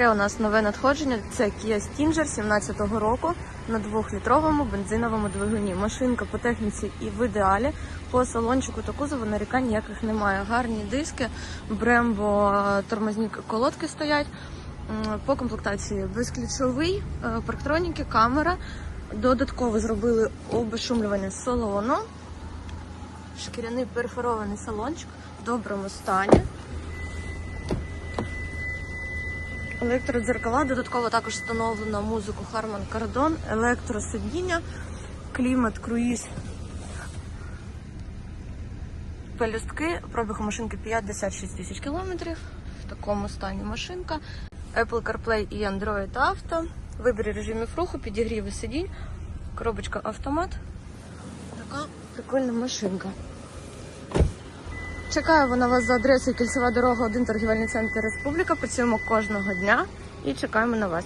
Ще у нас нове надходження. Це Kia Stinger 17-го року на 2-літровому бензиновому двигуні. Машинка по техніці і в ідеалі. По салончику та кузову нарікань ніяких немає. Гарні диски, брембо, тормозні колодки стоять. По комплектації безключовий, е, парктроніки, камера. Додатково зробили обешумлювання салону. Шкіряний перфорований салончик в доброму стані. Електродзеркала, додатково також встановлено музику Harman Kardon, електросидіння, клімат, круїз, пелюстки, пробіг у машинки 56 тисяч кілометрів. В такому стані машинка. Apple CarPlay і Android Auto. Вибір режимів руху, підігріви сидінь, коробочка автомат. Така прикольна машинка. Чекаю вона вас за адресою Кільцева дорога, 1 торгівельний центр Республіка. Працюємо кожного дня і чекаємо на вас.